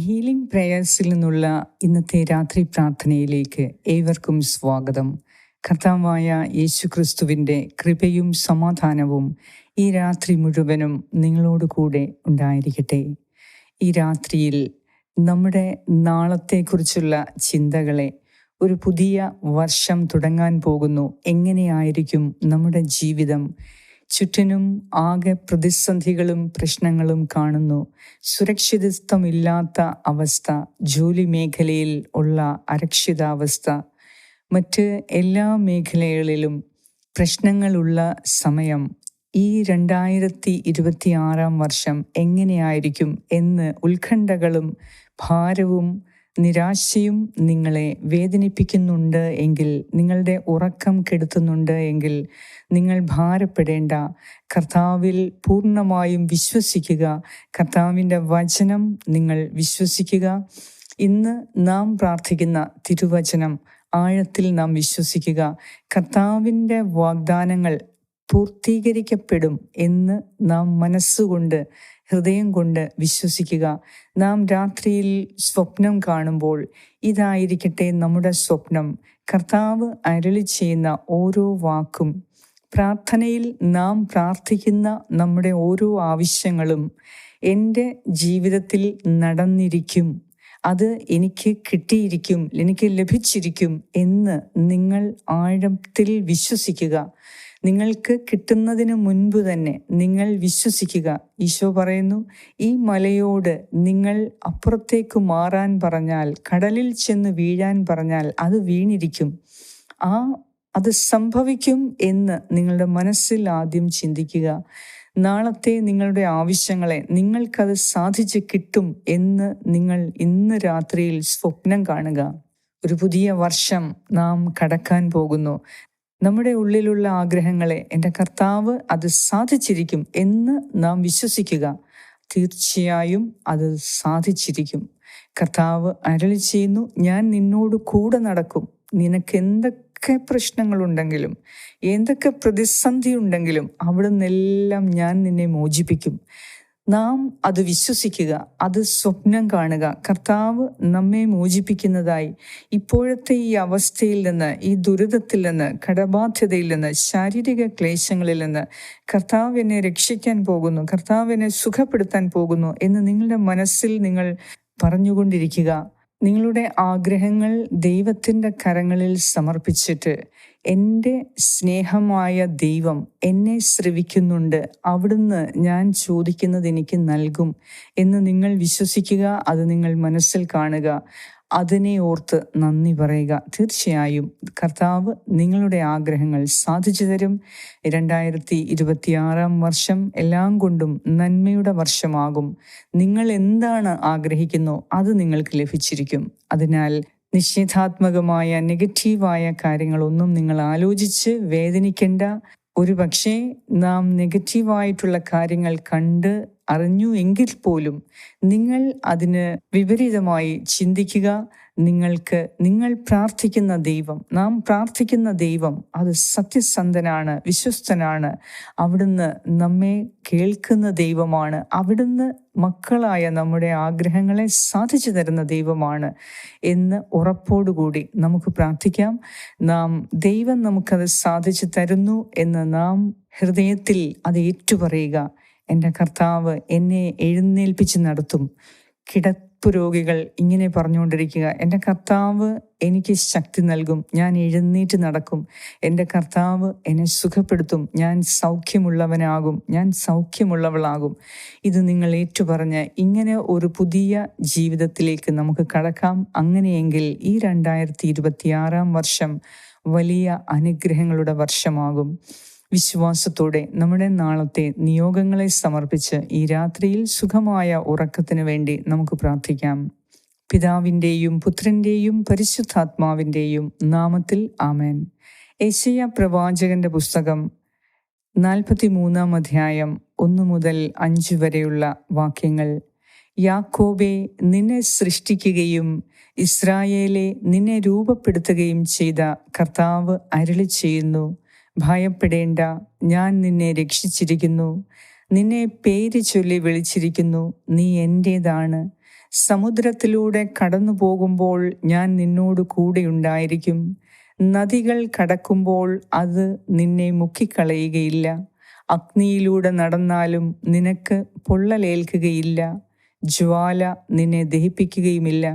Healing പ്രേയേഴ്സിൽ നിന്നുള്ള ഇന്നത്തെ രാത്രി പ്രാർത്ഥനയിലേക്ക് ഏവർക്കും സ്വാഗതം. കർത്താവായ യേശു ക്രിസ്തുവിന്റെ കൃപയും സമാധാനവും ഈ രാത്രി മുഴുവനും നിങ്ങളോട് കൂടെ ഉണ്ടായിരിക്കട്ടെ. ഈ രാത്രിയിൽ നമ്മുടെ നാളത്തെക്കുറിച്ചുള്ള ചിന്തകളെ ഒരു പുതിയ വർഷം തുടങ്ങാൻ പോകുന്നു. എങ്ങനെയായിരിക്കും നമ്മുടെ ജീവിതം? ചുറ്റിനും ആകെ പ്രതിസന്ധികളും പ്രശ്നങ്ങളും കാണുന്നു. സുരക്ഷിതത്വമില്ലാത്ത അവസ്ഥ ജോലി മേഖലയിൽ ഉള്ള അരക്ഷിതാവസ്ഥ മറ്റ് എല്ലാ മേഖലകളിലും പ്രശ്നങ്ങളുള്ള സമയം ഈ രണ്ടായിരത്തി ഇരുപത്തി ആറാം വർഷം എങ്ങനെയായിരിക്കും എന്ന് ഉത്കണ്ഠകളും ഭാരവും നിരാശയും നിങ്ങളെ വേദനിപ്പിക്കുന്നുണ്ട് എങ്കിൽ നിങ്ങളുടെ ഉറക്കം കെടുത്തുന്നുണ്ട് എങ്കിൽ നിങ്ങൾ ഭാരപ്പെടേണ്ട. കർത്താവിൽ പൂർണമായും വിശ്വസിക്കുക. കർത്താവിന്റെ വചനം നിങ്ങൾ വിശ്വസിക്കുക. ഇന്ന് നാം പ്രാർത്ഥിക്കുന്ന തിരുവചനം ആഴത്തിൽ നാം വിശ്വസിക്കുക. കർത്താവിന്റെ വാഗ്ദാനങ്ങൾ പൂർത്തീകരിക്കപ്പെടും എന്ന് നാം മനസ്സുകൊണ്ട് ഹൃദയം കൊണ്ട് വിശ്വസിക്കുക. നാം രാത്രിയിൽ സ്വപ്നം കാണുമ്പോൾ ഇതായിരിക്കട്ടെ നമ്മുടെ സ്വപ്നം. കർത്താവ് അരളി ചെയ്യുന്ന ഓരോ വാക്കും പ്രാർത്ഥനയിൽ നാം പ്രാർത്ഥിക്കുന്ന നമ്മുടെ ഓരോ ആവശ്യങ്ങളും എന്റെ ജീവിതത്തിൽ നടന്നിരിക്കും. അത് എനിക്ക് കിട്ടിയിരിക്കും എനിക്ക് ലഭിച്ചിരിക്കും എന്ന് നിങ്ങൾ ആഴത്തിൽ വിശ്വസിക്കുക. നിങ്ങൾക്ക് കിട്ടുന്നതിന് മുൻപ് തന്നെ നിങ്ങൾ വിശ്വസിക്കുക. ഈശോ പറയുന്നു ഈ മലയോട് നിങ്ങൾ അപ്പുറത്തേക്ക് മാറാൻ പറഞ്ഞാൽ കടലിൽ ചെന്ന് വീഴാൻ പറഞ്ഞാൽ അത് വീണിരിക്കും. ആ അത് സംഭവിക്കും എന്ന് നിങ്ങളുടെ മനസ്സിൽ ആദ്യം ചിന്തിക്കുക. നാളത്തെ നിങ്ങളുടെ ആവശ്യങ്ങളെ നിങ്ങൾക്കത് സാധിച്ച് കിട്ടും എന്ന് നിങ്ങൾ ഇന്ന് രാത്രിയിൽ സ്വപ്നം കാണുക. ഒരു പുതിയ വർഷം നാം കടക്കാൻ പോകുന്നു. നമ്മുടെ ഉള്ളിലുള്ള ആഗ്രഹങ്ങളെ എന്റെ കർത്താവ് അത് സാധിച്ചിരിക്കും എന്ന് നാം വിശ്വസിക്കുക. തീർച്ചയായും അത് സാധിച്ചിരിക്കും. കർത്താവ് അരളി ചെയ്യുന്നു ഞാൻ നിന്നോട് കൂടെ നടക്കും. നിനക്ക് എന്തൊക്കെ പ്രശ്നങ്ങളുണ്ടെങ്കിലും എന്തൊക്കെ പ്രതിസന്ധി ഉണ്ടെങ്കിലും അവിടെ നിന്നെല്ലാം ഞാൻ നിന്നെ മോചിപ്പിക്കും. നാം അത് വിശ്വസിക്കുക അത് സ്വപ്നം കാണുക. കർത്താവ് നമ്മെ മോചിപ്പിക്കുന്നതായി ഇപ്പോഴത്തെ ഈ അവസ്ഥയിൽ നിന്ന് ഈ ദുരിതത്തിൽ നിന്ന് കടബാധ്യതയിൽ നിന്ന് ശാരീരിക ക്ലേശങ്ങളിൽ നിന്ന് കർത്താവ് എന്നെ രക്ഷിക്കാൻ പോകുന്നു കർത്താവ് എന്നെ സുഖപ്പെടുത്താൻ പോകുന്നു എന്ന് നിങ്ങളുടെ മനസ്സിൽ നിങ്ങൾ പറഞ്ഞുകൊണ്ടിരിക്കുക. നിങ്ങളുടെ ആഗ്രഹങ്ങൾ ദൈവത്തിന്റെ കരങ്ങളിൽ സമർപ്പിച്ചിട്ട് എന്റെ സ്നേഹമായ ദൈവം എന്നെ ശ്രവിക്കുന്നുണ്ട്. അവിടുന്ന് ഞാൻ ചോദിക്കുന്നത് എനിക്ക് നൽകും എന്ന് നിങ്ങൾ വിശ്വസിക്കുക അത് നിങ്ങൾ മനസ്സിൽ കാണുക. അതിനെ ഓർത്ത് നന്ദി പറയുക. തീർച്ചയായും കർത്താവ് നിങ്ങളുടെ ആഗ്രഹങ്ങൾ സാധിച്ചു തരും. രണ്ടായിരത്തി ഇരുപത്തിയാറാം വർഷം എല്ലാം കൊണ്ടും നന്മയുടെ വർഷമാകും. നിങ്ങൾ എന്താണ് ആഗ്രഹിക്കുന്നോ അത് നിങ്ങൾക്ക് ലഭിച്ചിരിക്കും. അതിനാൽ നിഷേധാത്മകമായ നെഗറ്റീവായ കാര്യങ്ങളൊന്നും നിങ്ങൾ ആലോചിച്ച് വേദനിക്കേണ്ട. ഒരു പക്ഷേ നാം നെഗറ്റീവായിട്ടുള്ള കാര്യങ്ങൾ കണ്ട് അറിഞ്ഞു എങ്കിൽ പോലും നിങ്ങൾ അതിന് വിപരീതമായി ചിന്തിക്കുക. നിങ്ങൾക്ക് നിങ്ങൾ പ്രാർത്ഥിക്കുന്ന ദൈവം നാം പ്രാർത്ഥിക്കുന്ന ദൈവം അത് സത്യസന്ധനാണ് വിശ്വസ്തനാണ്. അവിടുന്ന് നമ്മെ കേൾക്കുന്ന ദൈവമാണ്. അവിടുന്ന് മക്കളായ നമ്മുടെ ആഗ്രഹങ്ങളെ സാധിച്ചു തരുന്ന ദൈവമാണ് എന്ന് ഉറപ്പോടുകൂടി നമുക്ക് പ്രാർത്ഥിക്കാം. നാം ദൈവം നമുക്കത് സാധിച്ചു തരുന്നു എന്ന് നാം ഹൃദയത്തിൽ അത് ഏറ്റുപറയുക. എന്റെ കർത്താവ് എന്നെ എഴുന്നേൽപ്പിച്ച് നടത്തും. കിടപ്പ് രോഗികൾ ഇങ്ങനെ പറഞ്ഞുകൊണ്ടിരിക്കുക. എന്റെ കർത്താവ് എനിക്ക് ശക്തി നൽകും. ഞാൻ എഴുന്നേറ്റ് നടക്കും. എന്റെ കർത്താവ് എന്നെ സുഖപ്പെടുത്തും. ഞാൻ സൗഖ്യമുള്ളവനാകും. ഞാൻ സൗഖ്യമുള്ളവളാകും. ഇത് നിങ്ങൾ ഏറ്റുപറഞ്ഞ് ഇങ്ങനെ ഒരു പുതിയ ജീവിതത്തിലേക്ക് നമുക്ക് കടക്കാം. അങ്ങനെയെങ്കിൽ ഈ രണ്ടായിരത്തി വർഷം വലിയ അനുഗ്രഹങ്ങളുടെ വർഷമാകും. വിശ്വാസത്തോടെ നമ്മുടെ നാളത്തെ നിയോഗങ്ങളെ സമർപ്പിച്ച് ഈ രാത്രിയിൽ സുഖമായ ഉറക്കത്തിനു വേണ്ടി നമുക്ക് പ്രാർത്ഥിക്കാം. പിതാവിന്റെയും പുത്രന്റെയും പരിശുദ്ധാത്മാവിന്റെയും നാമത്തിൽ ആമേൻ. ഏഷ്യ പ്രവാചകന്റെ പുസ്തകം നാൽപ്പത്തി മൂന്നാം അധ്യായം ഒന്നു മുതൽ അഞ്ച് വരെയുള്ള വാക്യങ്ങൾ. യാക്കോബെ നിന്നെ സൃഷ്ടിക്കുകയും ഇസ്രായേലെ നിന്നെ രൂപപ്പെടുത്തുകയും ചെയ്ത കർത്താവ് അരളി ചെയ്യുന്നു ഭയപ്പെടേണ്ട. ഞാൻ നിന്നെ രക്ഷിച്ചിരിക്കുന്നു. നിന്നെ പേര് ചൊല്ലി വിളിച്ചിരിക്കുന്നു. നീ എന്റേതാണ് സമുദ്രത്തിലൂടെ കടന്നു പോകുമ്പോൾ ഞാൻ നിന്നോട് കൂടെയുണ്ടായിരിക്കും നദികൾ കടക്കുമ്പോൾ അത് നിന്നെ മുക്കിക്കളയുകയില്ല. അഗ്നിയിലൂടെ നടന്നാലും നിനക്ക് പൊള്ളലേൽക്കുകയില്ല. ജ്വാല നിന്നെ ദഹിപ്പിക്കുകയുമില്ല.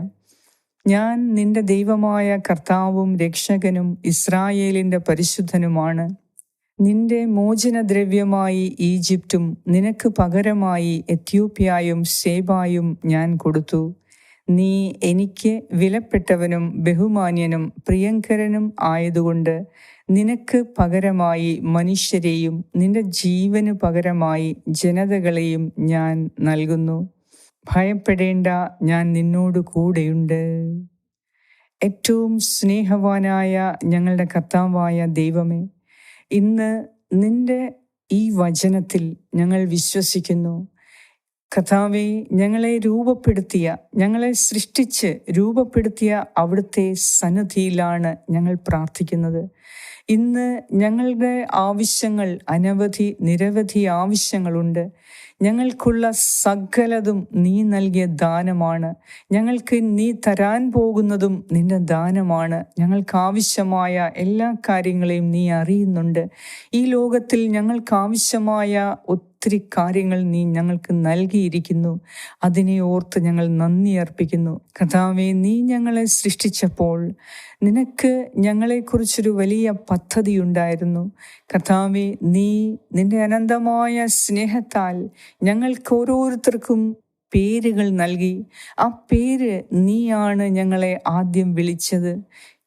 ഞാൻ നിന്റെ ദൈവമായ കർത്താവും രക്ഷകനും ഇസ്രായേലിന്റെ പരിശുദ്ധനുമാണ്. നിന്റെ മോചനദ്രവ്യമായി ഈജിപ്തും നിനക്ക് പകരമായി എത്യോപ്യായും സേബായും ഞാൻ കൊടുത്തു. നീ എനിക്ക് വിലപ്പെട്ടവനും ബഹുമാന്യനും പ്രിയങ്കരനും ആയതുകൊണ്ട് നിനക്ക് പകരമായി മനുഷ്യരെയും നിന്റെ ജീവന് പകരമായി ജനതകളെയും ഞാൻ നൽകുന്നു. ഭയപ്പെടേണ്ട ഞാൻ നിന്നോട് കൂടെയുണ്ട്. ഏറ്റവും സ്നേഹവാനായ ഞങ്ങളുടെ കർത്താവായ ദൈവമേ ഇന്ന് നിന്റെ ഈ വചനത്തിൽ ഞങ്ങൾ വിശ്വസിക്കുന്നു. കഥാവെ ഞങ്ങളെ രൂപപ്പെടുത്തിയ ഞങ്ങളെ സൃഷ്ടിച്ച് രൂപപ്പെടുത്തിയ അവിടുത്തെ സന്നദ്ധിയിലാണ് ഞങ്ങൾ പ്രാർത്ഥിക്കുന്നത്. ഇന്ന് ഞങ്ങളുടെ ആവശ്യങ്ങൾ അനവധി നിരവധി ആവശ്യങ്ങളുണ്ട്. ഞങ്ങൾക്കുള്ള സകലതും നീ നൽകിയ ദാനമാണ്. ഞങ്ങൾക്ക് നീ തരാൻ പോകുന്നതും നിന്റെ ദാനമാണ്. ഞങ്ങൾക്ക് ആവശ്യമായ എല്ലാ കാര്യങ്ങളെയും നീ അറിയുന്നുണ്ട്. ഈ ലോകത്തിൽ ഞങ്ങൾക്ക് ആവശ്യമായ ഒത്തിരി കാര്യങ്ങൾ നീ ഞങ്ങൾക്ക് നൽകിയിരിക്കുന്നു. അതിനെ ഓർത്ത് ഞങ്ങൾ നന്ദി അർപ്പിക്കുന്നു. കഥാവെ നീ ഞങ്ങളെ സൃഷ്ടിച്ചപ്പോൾ നിനക്ക് ഞങ്ങളെക്കുറിച്ചൊരു വലിയ പദ്ധതി ഉണ്ടായിരുന്നു കഥാവെ നീ നിന്റെ അനന്തമായ സ്നേഹത്താൽ ഞങ്ങൾക്ക് ഓരോരുത്തർക്കും പേരുകൾ നൽകി. ആ പേര് നീയാണ് ഞങ്ങളെ ആദ്യം വിളിച്ചത്.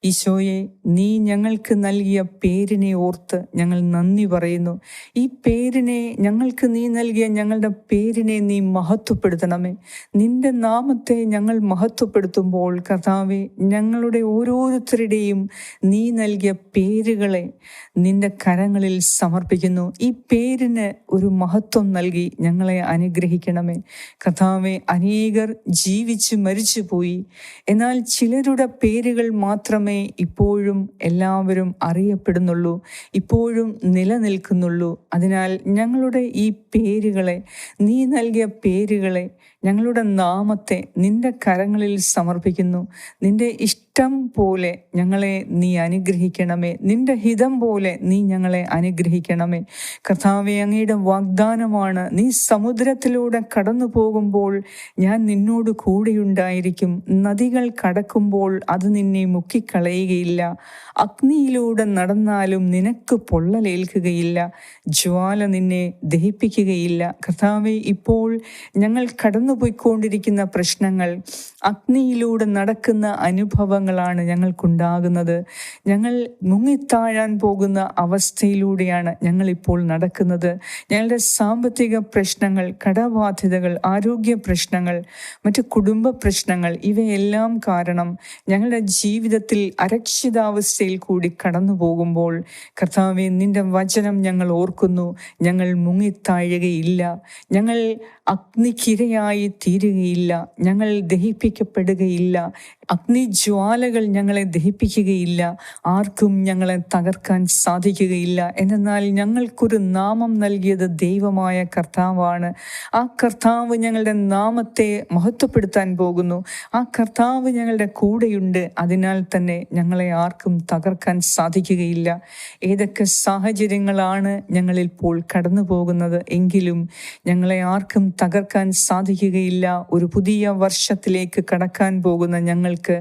ഈശോയെ നീ ഞങ്ങൾക്ക് നൽകിയ പേരിനെ ഓർത്ത് ഞങ്ങൾ നന്ദി പറയുന്നു. ഈ പേരിനെ ഞങ്ങൾക്ക് നീ നൽകിയ ഞങ്ങളുടെ പേരിനെ നീ മഹത്വപ്പെടുത്തണമേ. നിന്റെ നാമത്തെ ഞങ്ങൾ മഹത്വപ്പെടുത്തുമ്പോൾ കഥാവെ ഞങ്ങളുടെ ഓരോരുത്തരുടെയും നീ നൽകിയ പേരുകളെ നിന്റെ കരങ്ങളിൽ സമർപ്പിക്കുന്നു. ഈ പേരിന് ഒരു മഹത്വം നൽകി ഞങ്ങളെ അനുഗ്രഹിക്കണമേ. കഥാവെ അനേകർ ജീവിച്ച് മരിച്ചു പോയി എന്നാൽ ചിലരുടെ പേരുകൾ മാത്രമേ ഇപ്പോഴും എല്ലാവരും അറിയപ്പെടുന്നുള്ളൂ ഇപ്പോഴും നിലനിൽക്കുന്നുള്ളൂ. അതിനാൽ ഞങ്ങളുടെ ഈ പേരുകളെ നീ നൽകിയ പേരുകളെ ഞങ്ങളുടെ നാമത്തെ നിന്റെ കരങ്ങളിൽ സമർപ്പിക്കുന്നു. നിന്റെ ഇഷ്ടം പോലെ ഞങ്ങളെ നീ അനുഗ്രഹിക്കണമേ. നിന്റെ ഹിതം പോലെ നീ ഞങ്ങളെ അനുഗ്രഹിക്കണമേ. കർത്താവെ അങ്ങയുടെ വാഗ്ദാനമാണ്. നീ സമുദ്രത്തിലൂടെ കടന്നു പോകുമ്പോൾ ഞാൻ നിന്നോട് കൂടെയുണ്ടായിരിക്കും. നദികൾ കടക്കുമ്പോൾ അത് നിന്നെ മുക്കിക്കളയുകയില്ല. അഗ്നിയിലൂടെ നടന്നാലും നിനക്ക് പൊള്ളലേൽക്കുകയില്ല. ജ്വാല നിന്നെ ദഹിപ്പിക്കുകയില്ല. കർത്താവെ ഇപ്പോൾ ഞങ്ങൾ കടന്നുപോയിക്കൊണ്ടിരിക്കുന്ന പ്രശ്നങ്ങൾ അഗ്നിയിലൂടെ നടക്കുന്ന അനുഭവങ്ങളാണ് ഞങ്ങൾക്കുണ്ടാകുന്നത്. ഞങ്ങൾ മുങ്ങിത്താഴാൻ പോകുന്ന അവസ്ഥയിലൂടെയാണ് ഞങ്ങളിപ്പോൾ നടക്കുന്നത്. ഞങ്ങളുടെ സാമ്പത്തിക പ്രശ്നങ്ങൾ കടബാധ്യതകൾ ആരോഗ്യ പ്രശ്നങ്ങൾ മറ്റ് കുടുംബ പ്രശ്നങ്ങൾ ഇവയെല്ലാം കാരണം ഞങ്ങളുടെ ജീവിതത്തിൽ അരക്ഷിതാവസ്ഥയിൽ കൂടി കടന്നു പോകുമ്പോൾ കർത്താവെ നിന്റെ വചനം ഞങ്ങൾ ഓർക്കുന്നു. ഞങ്ങൾ മുങ്ങിത്താഴുകയില്ല. ഞങ്ങൾ അഗ്നിക്കിരയായി തീരുകയില്ല. ഞങ്ങൾ ദഹിപ്പിക്കപ്പെടുകയില്ല. അഗ്നിജ്വാലകൾ ഞങ്ങളെ ദഹിപ്പിക്കുകയില്ല. ആർക്കും ഞങ്ങളെ തകർക്കാൻ സാധിക്കുകയില്ല. എന്നാൽ ഞങ്ങൾക്കൊരു നാമം നൽകിയത് ദൈവമായ കർത്താവാണ്. ആ കർത്താവ് ഞങ്ങളുടെ നാമത്തെ മഹത്വപ്പെടുത്താൻ പോകുന്നു. ആ കർത്താവ് ഞങ്ങളുടെ കൂടെയുണ്ട്. അതിനാൽ തന്നെ ഞങ്ങളെ ആർക്കും തകർക്കാൻ സാധിക്കുകയില്ല. ഏതൊക്കെ സാഹചര്യങ്ങളാണ് ഞങ്ങളിപ്പോൾ കടന്നു പോകുന്നത് എങ്കിലും ഞങ്ങളെ ആർക്കും തകർക്കാൻ സാധിക്കുകയില്ല. ഒരു പുതിയ വർഷത്തിലേക്ക് കടക്കാൻ പോകുന്ന ഞങ്ങൾക്ക്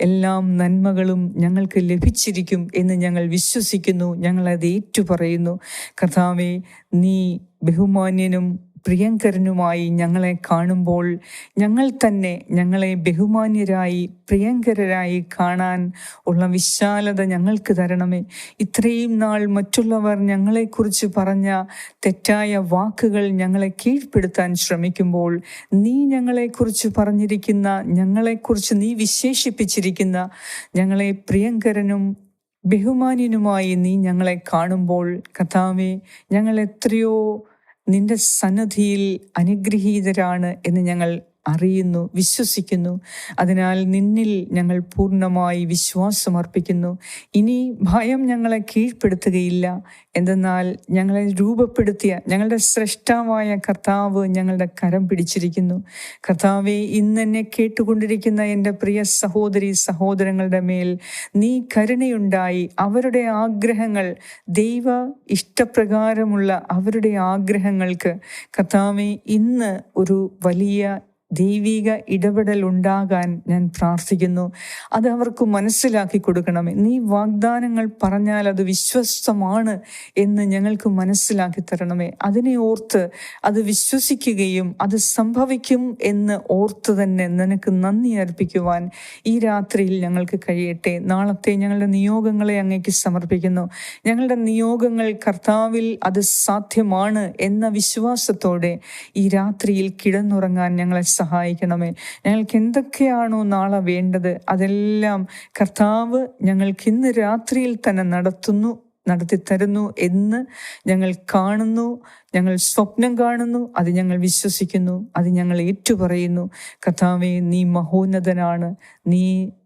എല്ലാം നന്മകളും ഞങ്ങൾക്ക് ലഭിച്ചിരിക്കും എന്ന് ഞങ്ങൾ വിശ്വസിക്കുന്നു ഞങ്ങളത് ഏറ്റുപറയുന്നു. കർത്താവെ നീ ബഹുമാന്യനും പ്രിയങ്കരനുമായി ഞങ്ങളെ കാണുമ്പോൾ ഞങ്ങൾ തന്നെ ഞങ്ങളെ ബഹുമാന്യരായി പ്രിയങ്കരരായി കാണാൻ ഉള്ള വിശാലത ഞങ്ങൾക്ക് തരണമേ. ഇത്രയും നാൾ മറ്റുള്ളവർ ഞങ്ങളെക്കുറിച്ച് പറഞ്ഞ തെറ്റായ വാക്കുകൾ ഞങ്ങളെ കീഴ്പ്പെടുത്താൻ ശ്രമിക്കുമ്പോൾ നീ ഞങ്ങളെക്കുറിച്ച് പറഞ്ഞിരിക്കുന്ന ഞങ്ങളെക്കുറിച്ച് നീ വിശേഷിപ്പിച്ചിരിക്കുന്ന ഞങ്ങളെ പ്രിയങ്കരനും ബഹുമാന്യനുമായി നീ ഞങ്ങളെ കാണുമ്പോൾ കഥാവെ ഞങ്ങൾ എത്രയോ നിന്റെ സന്നദ്ധിയിൽ അനുഗ്രഹീതരാണ് എന്ന് ഞങ്ങൾ അറിയുന്നു വിശ്വസിക്കുന്നു. അതിനാൽ നിന്നിൽ ഞങ്ങൾ പൂർണമായി വിശ്വാസമർപ്പിക്കുന്നു ഇനി ഭയം ഞങ്ങളെ കീഴ്പ്പെടുത്തുകയില്ല. എന്തെന്നാൽ ഞങ്ങളെ രൂപപ്പെടുത്തിയ ഞങ്ങളുടെ ശ്രേഷ്ഠമായ കർത്താവ് ഞങ്ങളുടെ കരം പിടിച്ചിരിക്കുന്നു. കർത്താവെ ഇന്നെന്നെ കേട്ടുകൊണ്ടിരിക്കുന്ന എന്റെ പ്രിയ സഹോദരി സഹോദരങ്ങളുടെ മേൽ നീ കരുണയുണ്ടായി. അവരുടെ ആഗ്രഹങ്ങൾ ദൈവ ഇഷ്ടപ്രകാരമുള്ള അവരുടെ ആഗ്രഹങ്ങൾക്ക് കർത്താവെ ഇന്ന് ഒരു വലിയ ദൈവിക ഇടപെടൽ ഉണ്ടാകാൻ ഞാൻ പ്രാർത്ഥിക്കുന്നു. അത് അവർക്ക് മനസ്സിലാക്കി കൊടുക്കണമേ. നീ വാഗ്ദാനങ്ങൾ പറഞ്ഞാൽ അത് വിശ്വസ്തമാണ് എന്ന് ഞങ്ങൾക്ക് മനസ്സിലാക്കി തരണമേ. അതിനെ ഓർത്ത് അത് വിശ്വസിക്കുകയും അത് സംഭവിക്കും എന്ന് ഓർത്ത് തന്നെ നിനക്ക് നന്ദി അർപ്പിക്കുവാൻ ഈ രാത്രിയിൽ ഞങ്ങൾക്ക് കഴിയട്ടെ. നാളത്തെ ഞങ്ങളുടെ നിയോഗങ്ങളെ അങ്ങേക്ക് സമർപ്പിക്കുന്നു. ഞങ്ങളുടെ നിയോഗങ്ങൾ കർത്താവിൽ അത് സാധ്യമാണ് എന്ന വിശ്വാസത്തോടെ ഈ രാത്രിയിൽ കിടന്നുറങ്ങാൻ ഞങ്ങളെ സഹായിക്കണമേ. ഞങ്ങൾക്ക് എന്തൊക്കെയാണോ നാളെ വേണ്ടത് അതെല്ലാം കർത്താവ് ഞങ്ങൾക്ക് ഇന്ന് രാത്രിയിൽ തന്നെ നടത്തുന്നു നടത്തി തരുന്നു എന്ന് ഞങ്ങൾ കാണുന്നു ഞങ്ങൾ സ്വപ്നം കാണുന്നു അത് ഞങ്ങൾ വിശ്വസിക്കുന്നു അത് ഞങ്ങൾ ഏറ്റുപറയുന്നു. കഥാവെ നീ മഹോന്നതനാണ് നീ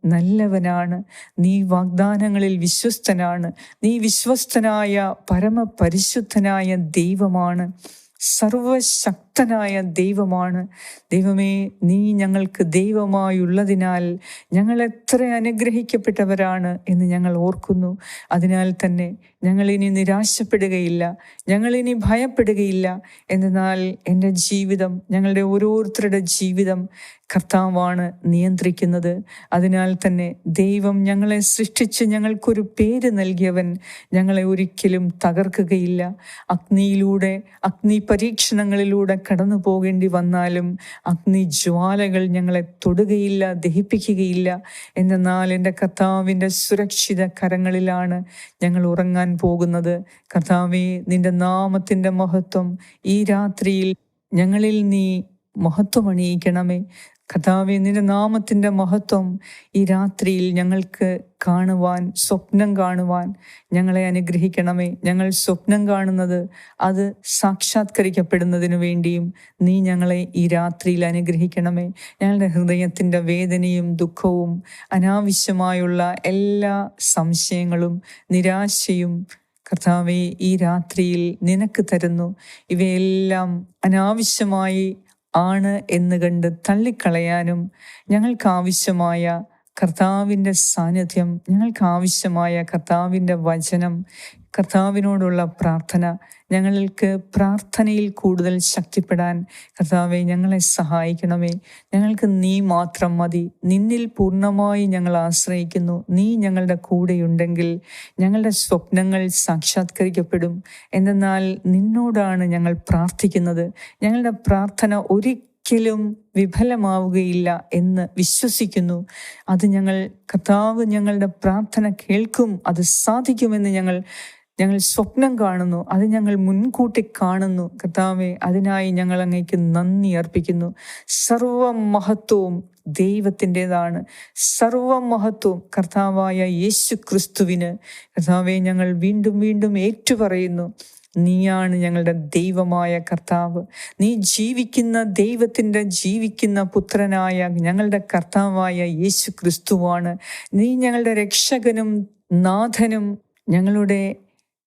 നല്ലവനാണ് നീ വാഗ്ദാനങ്ങളിൽ വിശ്വസ്തനാണ് നീ വിശ്വസ്തനായ പരമപരിശുദ്ധനായ ദൈവമാണ്. സർവശക്തനായ ദൈവമാണ്. ദൈവമേ നീ ഞങ്ങൾക്ക് ദൈവമായുള്ളതിനാൽ ഞങ്ങൾ എത്ര അനുഗ്രഹിക്കപ്പെട്ടവരാണ് എന്ന് ഞങ്ങൾ ഓർക്കുന്നു. അതിനാൽ തന്നെ ഞങ്ങളിനി നിരാശപ്പെടുകയില്ല ഞങ്ങളിനി ഭയപ്പെടുകയില്ല. എന്നാൽ എന്റെ ജീവിതം ഞങ്ങളുടെ ഓരോരുത്തരുടെ ജീവിതം കർത്താവാണ് നിയന്ത്രിക്കുന്നത്. അതിനാൽ തന്നെ ദൈവം ഞങ്ങളെ സൃഷ്ടിച്ച് ഞങ്ങൾക്കൊരു പേര് നൽകിയവൻ ഞങ്ങളെ ഒരിക്കലും തകർക്കുകയില്ല. അഗ്നിയിലൂടെ അഗ്നി പരീക്ഷണങ്ങളിലൂടെ കടന്നു പോകേണ്ടി വന്നാലും അഗ്നിജ്വാലകൾ ഞങ്ങളെ തൊടുകയില്ല ദഹിപ്പിക്കുകയില്ല. എന്നാൽ എന്റെ കർത്താവിന്റെ സുരക്ഷിത കരങ്ങളിലാണ് ഞങ്ങൾ ഉറങ്ങാൻ പോകുന്നത്. കർത്താവെ നിന്റെ നാമത്തിന്റെ മഹത്വം ഈ രാത്രിയിൽ ഞങ്ങളിൽ നീ മഹത്വം അണിയിക്കണമേ കഥാവെ നിന്റെ നാമത്തിന്റെ മഹത്വം ഈ രാത്രിയിൽ ഞങ്ങൾക്ക് കാണുവാൻ സ്വപ്നം കാണുവാൻ ഞങ്ങളെ അനുഗ്രഹിക്കണമേ. ഞങ്ങൾ സ്വപ്നം കാണുന്നത് അത് സാക്ഷാത്കരിക്കപ്പെടുന്നതിനു വേണ്ടിയും നീ ഞങ്ങളെ ഈ രാത്രിയിൽ അനുഗ്രഹിക്കണമേ. ഞങ്ങളുടെ ഹൃദയത്തിന്റെ വേദനയും ദുഃഖവും അനാവശ്യമായുള്ള എല്ലാ സംശയങ്ങളും നിരാശയും കർത്താവെ ഈ രാത്രിയിൽ നിനക്ക് തരുന്നു. ഇവയെല്ലാം അനാവശ്യമായി ആണ് എന്ന് കണ്ട് തള്ളിക്കളയാനും ഞങ്ങൾക്ക് ആവശ്യമായ കർത്താവിന്റെ സാന്നിധ്യം ഞങ്ങൾക്ക് ആവശ്യമായ കർത്താവിന്റെ വചനം കർത്താവിനോടുള്ള പ്രാർത്ഥന ഞങ്ങൾക്ക് പ്രാർത്ഥനയിൽ കൂടുതൽ ശക്തിപ്പെടാൻ കർത്താവെ ഞങ്ങളെ സഹായിക്കണമേ. ഞങ്ങൾക്ക് നീ മാത്രം മതി. നിന്നിൽ പൂർണമായി ഞങ്ങൾ ആശ്രയിക്കുന്നു. നീ ഞങ്ങളുടെ കൂടെയുണ്ടെങ്കിൽ ഞങ്ങളുടെ സ്വപ്നങ്ങൾ സാക്ഷാത്കരിക്കപ്പെടും. എന്തെന്നാൽ നിന്നോടാണ് ഞങ്ങൾ പ്രാർത്ഥിക്കുന്നത്. ഞങ്ങളുടെ പ്രാർത്ഥന ഒരിക്കലും വിഫലമാവുകയില്ല എന്ന് വിശ്വസിക്കുന്നു. അത് ഞങ്ങൾ കർത്താവ് ഞങ്ങളുടെ പ്രാർത്ഥന കേൾക്കും. അത് സാധിക്കുമെന്ന് ഞങ്ങൾ ഞങ്ങൾ സ്വപ്നം കാണുന്നു. അത് ഞങ്ങൾ മുൻകൂട്ടി കാണുന്നു. കർത്താവെ അതിനായി ഞങ്ങൾ അങ്ങേക്ക് നന്ദി അർപ്പിക്കുന്നു. സർവ മഹത്വവും ദൈവത്തിന്റെതാണ്. സർവ മഹത്വം കർത്താവായ യേശു ക്രിസ്തുവിന് കർത്താവെ ഞങ്ങൾ വീണ്ടും വീണ്ടും ഏറ്റുപറയുന്നു. നീയാണ് ഞങ്ങളുടെ ദൈവമായ കർത്താവ്. നീ ജീവിക്കുന്ന ദൈവത്തിന്റെ ജീവിക്കുന്ന പുത്രനായ ഞങ്ങളുടെ കർത്താവായ യേശു ക്രിസ്തുവാണ് നീ ഞങ്ങളുടെ രക്ഷകനും നാഥനും ഞങ്ങളുടെ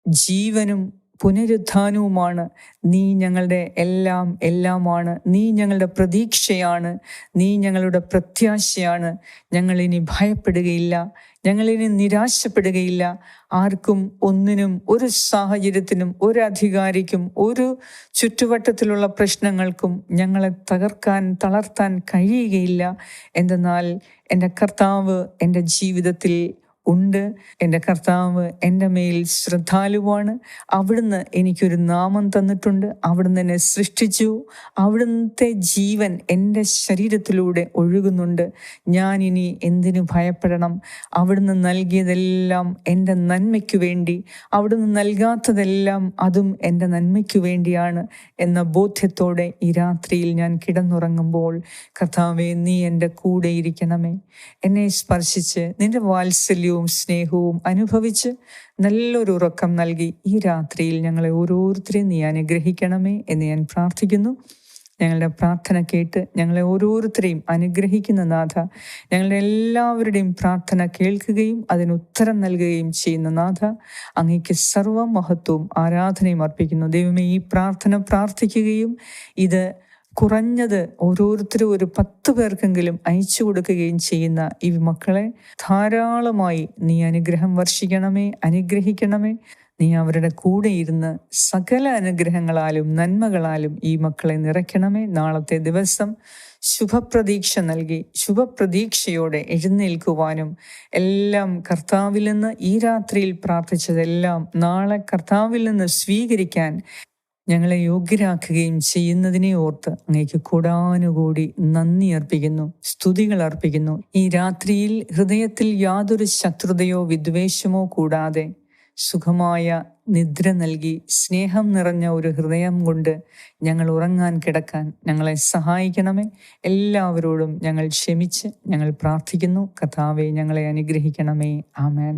ജീവനും പുനരുദ്ധാനവുമാണ്. നീ ഞങ്ങളുടെ എല്ലാം എല്ലാമാണ്. നീ ഞങ്ങളുടെ പ്രതീക്ഷയാണ്. നീ ഞങ്ങളുടെ പ്രത്യാശയാണ്. ഞങ്ങളിനി ഭയപ്പെടുകയില്ല. ഞങ്ങളിനി നിരാശപ്പെടുകയില്ല. ആർക്കും ഒന്നിനും ഒരു സാഹചര്യത്തിനും ഒരു അധികാരിക്കും ഒരു ചുറ്റുവട്ടത്തിലുള്ള പ്രശ്നങ്ങൾക്കും ഞങ്ങളെ തകർക്കാൻ തളർത്താൻ കഴിയുകയില്ല. എന്തെന്നാൽ എന്റെ കർത്താവ് എന്റെ ജീവിതത്തിൽ ഉണ്ട്. എന്റെ കർത്താവ് എന്റെ മേൽ ശ്രദ്ധാലുവാണ്. അവിടുന്ന് എനിക്കൊരു നാമം തന്നിട്ടുണ്ട്. അവിടുന്ന് എന്നെ സൃഷ്ടിച്ചു. അവിടുത്തെ ജീവൻ എന്റെ ശരീരത്തിലൂടെ ഒഴുകുന്നുണ്ട്. ഞാൻ ഇനി എന്തിനു ഭയപ്പെടണം? അവിടുന്ന് നൽകിയതെല്ലാം എന്റെ നന്മയ്ക്ക് വേണ്ടി. അവിടുന്ന് നൽകാത്തതെല്ലാം അതും എന്റെ നന്മയ്ക്ക് വേണ്ടിയാണ് എന്ന ബോധ്യത്തോടെ ഈ രാത്രിയിൽ ഞാൻ കിടന്നുറങ്ങുമ്പോൾ കർത്താവെ നീ എന്റെ കൂടെ ഇരിക്കണമേ. എന്നെ സ്പർശിച്ച് നിന്റെ വാത്സല്യവും സ്നേഹവും അനുഭവിച്ച് നല്ലൊരു ഉറക്കം നൽകി ഈ രാത്രിയിൽ ഞങ്ങളെ ഓരോരുത്തരെയും നീ അനുഗ്രഹിക്കണമേ എന്ന് ഞാൻ പ്രാർത്ഥിക്കുന്നു. ഞങ്ങളുടെ പ്രാർത്ഥന കേട്ട് ഞങ്ങളെ ഓരോരുത്തരെയും അനുഗ്രഹിക്കുന്ന നാഥ ഞങ്ങളുടെ എല്ലാവരുടെയും പ്രാർത്ഥന കേൾക്കുകയും അതിന് ഉത്തരം നൽകുകയും ചെയ്യുന്ന നാഥ അങ്ങേക്ക് സർവ മഹത്വവും ആരാധനയും അർപ്പിക്കുന്നു. ദൈവമേ ഈ പ്രാർത്ഥന പ്രാർത്ഥിക്കുകയും ഇത് കുറഞ്ഞത് ഓരോരുത്തരും ഒരു പത്ത് പേർക്കെങ്കിലും അയച്ചു കൊടുക്കുകയും ചെയ്യുന്ന ഈ മക്കളെ ധാരാളമായി നീ അനുഗ്രഹം വർഷിക്കണമേ അനുഗ്രഹിക്കണമേ. നീ അവരുടെ കൂടെ ഇരുന്ന് സകല അനുഗ്രഹങ്ങളാലും നന്മകളാലും ഈ മക്കളെ നിറയ്ക്കണമേ. നാളത്തെ ദിവസം ശുഭപ്രതീക്ഷ നൽകി ശുഭപ്രതീക്ഷയോടെ എഴുന്നേൽക്കുവാനും എല്ലാം കർത്താവിൽ നിന്ന് ഈ രാത്രിയിൽ പ്രാർത്ഥിച്ചതെല്ലാം നാളെ കർത്താവിൽ നിന്ന് സ്വീകരിക്കാൻ ഞങ്ങളെ യോഗ്യരാക്കുകയും ചെയ്യുന്നതിനെ ഓർത്ത് അങ്ങേക്ക് കൂടാനുകൂടി നന്ദി അർപ്പിക്കുന്നു സ്തുതികൾ അർപ്പിക്കുന്നു. ഈ രാത്രിയിൽ ഹൃദയത്തിൽ യാതൊരു ശത്രുതയോ വിദ്വേഷമോ കൂടാതെ സുഖമായ നിദ്ര നൽകി സ്നേഹം നിറഞ്ഞ ഒരു ഹൃദയം കൊണ്ട് ഞങ്ങൾ ഉറങ്ങാൻ കിടക്കാൻ ഞങ്ങളെ സഹായിക്കണമേ. എല്ലാവരോടും ഞങ്ങൾ ക്ഷമിച്ച് ഞങ്ങൾ പ്രാർത്ഥിക്കുന്നു. കഥാവെ ഞങ്ങളെ അനുഗ്രഹിക്കണമേ. ആമേൻ.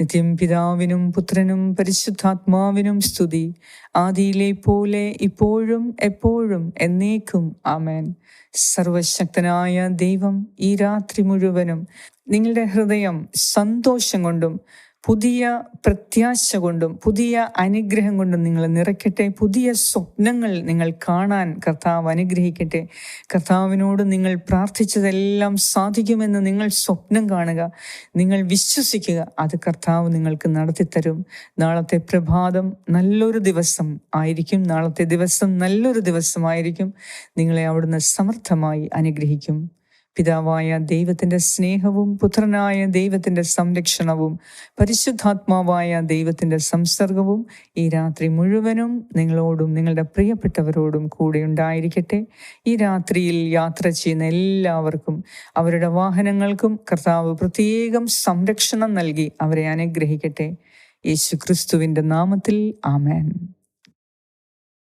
നിത്യം പിതാവിനും പുത്രനും പരിശുദ്ധാത്മാവിനും സ്തുതി. ആദിയിലെ പോലെ ഇപ്പോഴും എപ്പോഴും എന്നേക്കും ആമേൻ. സർവശക്തനായ ദൈവം ഈ രാത്രി മുഴുവനും നിങ്ങളുടെ ഹൃദയം സന്തോഷം കൊണ്ടും പുതിയ പ്രത്യാശ കൊണ്ടും പുതിയ അനുഗ്രഹം കൊണ്ടും നിങ്ങൾ നിറയ്ക്കട്ടെ. പുതിയ സ്വപ്നങ്ങൾ നിങ്ങൾ കാണാൻ കർത്താവ് അനുഗ്രഹിക്കട്ടെ. കർത്താവിനോട് നിങ്ങൾ പ്രാർത്ഥിച്ചതെല്ലാം സാധിക്കുമെന്ന് നിങ്ങൾ സ്വപ്നം കാണുക. നിങ്ങൾ വിശ്വസിക്കുക അത് കർത്താവ് നിങ്ങൾക്ക് നടത്തിത്തരും. നാളത്തെ പ്രഭാതം നല്ലൊരു ദിവസം ആയിരിക്കും. നാളത്തെ ദിവസം നല്ലൊരു ദിവസമായിരിക്കും. നിങ്ങളെ അവിടുന്ന് സമർത്ഥമായി അനുഗ്രഹിക്കും. പിതാവായ ദൈവത്തിന്റെ സ്നേഹവും പുത്രനായ ദൈവത്തിന്റെ സംരക്ഷണവും പരിശുദ്ധാത്മാവായ ദൈവത്തിന്റെ സംസർഗവും ഈ രാത്രി മുഴുവനും നിങ്ങളോടും നിങ്ങളുടെ പ്രിയപ്പെട്ടവരോടും കൂടെ ഉണ്ടായിരിക്കട്ടെ. ഈ രാത്രിയിൽ യാത്ര ചെയ്യുന്ന എല്ലാവർക്കും അവരുടെ വാഹനങ്ങൾക്കും കർത്താവ് പ്രത്യേകം സംരക്ഷണം നൽകി അവരെ അനുഗ്രഹിക്കട്ടെ. യേശു നാമത്തിൽ ആമേൻ.